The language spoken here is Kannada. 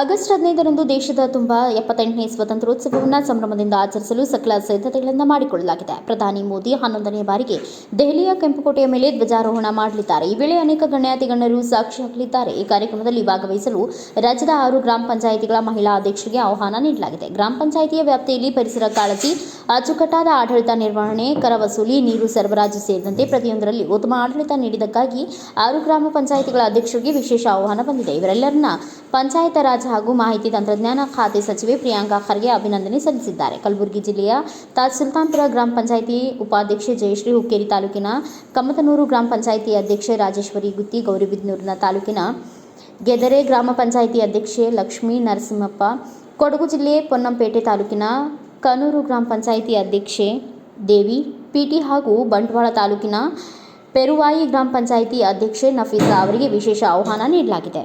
ಆಗಸ್ಟ್ ಹದಿನೈದರಂದು ದೇಶದ ತುಂಬ ಎಪ್ಪತ್ತೆಂಟನೇ ಸ್ವಾತಂತ್ರ್ಯೋತ್ಸವವನ್ನು ಸಂಭ್ರಮದಿಂದ ಆಚರಿಸಲು ಸಕಲ ಸಿದ್ಧತೆಗಳನ್ನು ಮಾಡಿಕೊಳ್ಳಲಾಗಿದೆ. ಪ್ರಧಾನಿ ಮೋದಿ ಹನ್ನೊಂದನೇ ಬಾರಿಗೆ ದೆಹಲಿಯ ಕೆಂಪುಕೋಟೆಯ ಮೇಲೆ ಧ್ವಜಾರೋಹಣ ಮಾಡಲಿದ್ದಾರೆ. ಈ ವೇಳೆ ಅನೇಕ ಗಣ್ಯಾತಿ ಗಣ್ಯರು ಸಾಕ್ಷಿಯಾಗಲಿದ್ದಾರೆ ಈ ಕಾರ್ಯಕ್ರಮದಲ್ಲಿ ಭಾಗವಹಿಸಲು ರಾಜ್ಯದ ಆರು ಗ್ರಾಮ ಪಂಚಾಯಿತಿಗಳ ಮಹಿಳಾ ಅಧ್ಯಕ್ಷರಿಗೆ ಆಹ್ವಾನ ನೀಡಲಾಗಿದೆ. ಗ್ರಾಮ ಪಂಚಾಯಿತಿಯ ವ್ಯಾಪ್ತಿಯಲ್ಲಿ ಪರಿಸರ ಕಾಳಜಿ, ಅಚ್ಚುಕಟ್ಟಾದ ಆಡಳಿತ ನಿರ್ವಹಣೆ, ಕರ ವಸೂಲಿ, ನೀರು ಸರಬರಾಜು ಸೇರಿದಂತೆ ಪ್ರತಿಯೊಂದರಲ್ಲಿ ಉತ್ತಮ ಆಡಳಿತ ನೀಡಿದ್ದಕ್ಕಾಗಿ ಆರು ಗ್ರಾಮ ಪಂಚಾಯಿತಿಗಳ ಅಧ್ಯಕ್ಷರಿಗೆ ವಿಶೇಷ ಆಹ್ವಾನ ಬಂದಿದೆ. ಇವರೆಲ್ಲರನ್ನ ಪಂಚಾಯತ್ ರಾಜ್ ಹಾಗೂ ಮಾಹಿತಿ ತಂತ್ರಜ್ಞಾನ ಖಾತೆ ಸಚಿವೆ ಪ್ರಿಯಾಂಕಾ ಖರ್ಗೆ ಅಭಿನಂದನೆ ಸಲ್ಲಿಸಿದ್ದಾರೆ. ಕಲಬುರಗಿ ಜಿಲ್ಲೆಯ ತಾಜ್ ಸುಲ್ತಾನ್ಪುರ ಗ್ರಾಮ ಪಂಚಾಯಿತಿ ಉಪಾಧ್ಯಕ್ಷೆ ಜಯಶ್ರೀ ಹುಕ್ಕೇರಿ ತಾಲೂಕಿನ ಕಮತನೂರು ಗ್ರಾಮ ಪಂಚಾಯಿತಿ ಅಧ್ಯಕ್ಷೆ ರಾಜೇಶ್ವರಿ ಗುತ್ತಿ, ಗೌರಿಬಿದ್ನೂರಿನ ತಾಲೂಕಿನ ಗೆದರೆ ಗ್ರಾಮ ಪಂಚಾಯಿತಿ ಅಧ್ಯಕ್ಷೆ ಲಕ್ಷ್ಮೀ ನರಸಿಂಹಪ್ಪ, ಕೊಡಗು ಜಿಲ್ಲೆ ಪೊನ್ನಂಪೇಟೆ ತಾಲೂಕಿನ ಕನೂರು ಗ್ರಾಮ ಪಂಚಾಯಿತಿ ಅಧ್ಯಕ್ಷೆ ದೇವಿ, ಪಿಟಿ ಹಾಗೂ ಬಂಟ್ವಾಳ ತಾಲೂಕಿನ ಪೆರುವಾಯಿ ಗ್ರಾಮ ಪಂಚಾಯಿತಿ ಅಧ್ಯಕ್ಷೆ ನಫೀಸಾ ಅವರಿಗೆ ವಿಶೇಷ ಆಹ್ವಾನ ನೀಡಲಾಗಿದೆ.